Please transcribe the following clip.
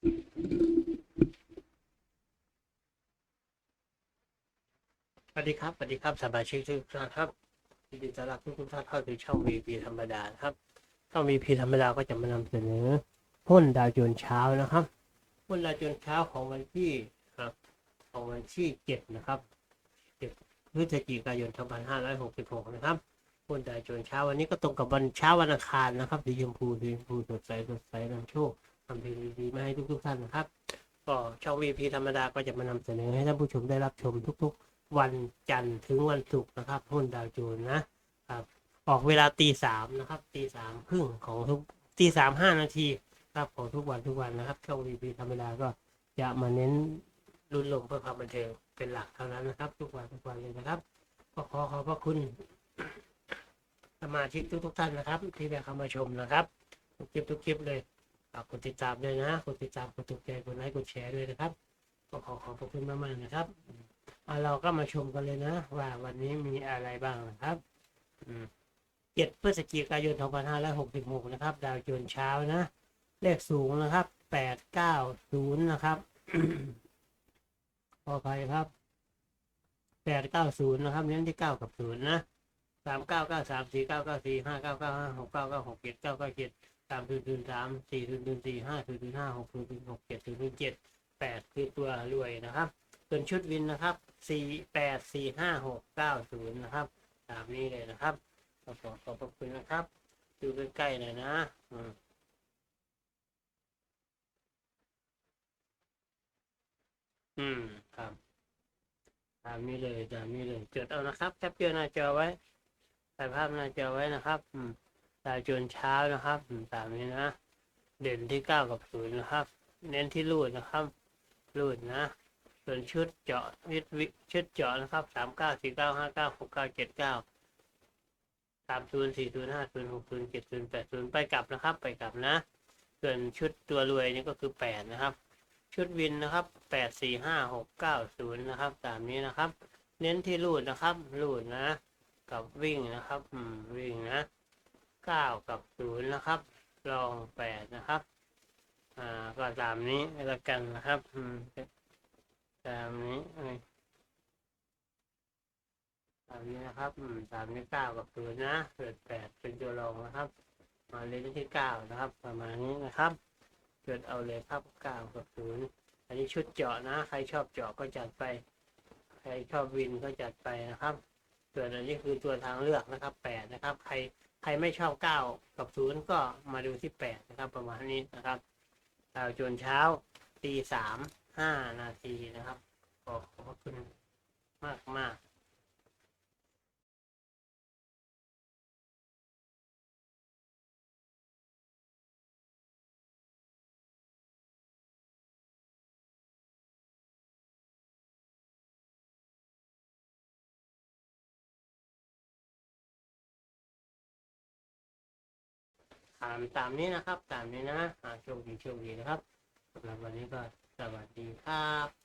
สวัสดีครับ สวัสดีครับสมาชิกทุกท่านครับยินดีต้อนรับทุกท่านเข้าสู่ช่อง VP ธรรมดาครับ ช่อง VP ธรรมดาก็จะมานำเสนอหุ้นดาวโจนเช้านะครับหุ้นดาวโจนเช้าของวันที่ครับของวันที่เจ็ดนะครับเจ็ดพฤศจิกายน2566 นะครับหุ้นดาวโจนเช้าวันนี้ก็ตรงกับวันเช้าวันอังคารนะครับสีชมพูสีชมพูสดใสสดใสนำโชค ทำเพลงดีๆมาให้ทุกทุกๆท่านนะครับ ก็ช่อง VP ธรรมดาก็จะมานำเสนอให้ท่านผู้ชมได้รับชมทุกๆ วันจันทร์ถึงวันศุกร์นะครับหุ้นดาวโจนนะครับออกเวลาตีสามนะครับตีสามครึ่งของทุกตีสามห้านาทีครับของทุกวันทุกวันนะครับ ช่อง VP ธรรมดาก็จะมาเน้นรุ่นลมเพื่อความบันเทิงเป็นหลักเท่านั้นนะครับ ทุกวันทุกวันเลยนะครับก็ขอขอบพระคุณสมาชิกทุกๆท่านนะครับ ที่ได้เข้ามาชมนะครับ ทุกคลิปทุกคลิปเลย ฝากกดติดตามด้วยนะกดติดตามกดถูกใจกดไลค์กดแชร์ด้วยนะครับ ก็ขอขอบคุณมากๆนะครับเราก็มาชมกันเลยนะ ว่าวันนี้มีอะไรบ้างนะครับเจ็ดพฤศจิกายน 2566 นะครับ ดาวโจนเช้านะ เลขสูงนะครับ 890 นะครับขออภัยครับ 890 นะครับ เน้นที่ 9 กับ 0 นะ 3 9 9 3 4 9 9 4 5 9 9 5 6 9 9 6 7 9 9 7 สามศูนย์ศูนย์สามสี่ศูนย์ศูนย์สี่ห้าศูนย์ศูนย์ห้าหกศูนย์ศูนย์หกเจ็ดศูนย์ศูนย์เจ็ดแปดคือตัวรวยนะครับ ส่วนชุดวินนะครับสี่แปดสี่ห้าหกเก้าศูนย์นะครับตามนี้เลยนะครับขอขอขอบพระคุณนะครับ ดูใกล้ๆหน่อยนะอืมอืมครับตามนี้เลยตามนี้เลยจดเอานะครับแคปเจอร์หน้าจอไว้ถ่ายภาพหน้าจอไว้นะครับ อืม ดาจนเช้านะครับอืมตามนี้นะ เด่นที่เก้ากับศูนย์นะครับ เน้นที่รูดนะครับ รูดนะ ส่วนชุดเจาะวิดวิชุดเจาะนะครับสามเก้าสี่เก้าห้าเก้าหกเก้าเจ็ดเก้าสามศูนย์สี่ศูนย์ห้าศูนย์หกศูนย์เจ็ดศูนย์แปดศูนย์ไปกลับนะครับ ไปกลับนะ ส่วนชุดตัวรวยนี่ก็คือแปดนะครับ ชุดวินนะครับแปดสี่ห้าหกเก้าศูนย์นะครับตามนี้นะครับ เน้นที่รูดนะครับ รูดนะ กับวิ่งนะครับ อืม วิ่งนะ เก้ากับศูนย์นะครับ ลองแปดนะครับ อ่าก็ตามนี้แล้วกันนะครับอืมตามนี้เอ้ยตามนี้นะครับอืมตามนี้เก้ากับศูนย์นะเกิดแปดเป็นตัวรองนะครับ มาเล่นที่เก้านะครับ ประมาณนี้นะครับเกิดเอาเลยครับเก้ากับศูนย์อันนี้ชุดเจาะนะ ใครชอบเจาะก็จัดไป ใครชอบวินก็จัดไปนะครับส่วนอันนี้คือตัวทางเลือกนะครับแปดนะครับ ใคร ใครไม่ชอบเก้ากับศูนย์ก็มาดูที่แปดนะครับ ประมาณนี้นะครับดาวจนเช้าตีสามห้านาทีนะครับขอขอบคุณมากมาก ตามตามนี้นะครับ ตามนี้นะโชคดีโชคดีนะครับสำหรับวันนี้ก็สวัสดีครับ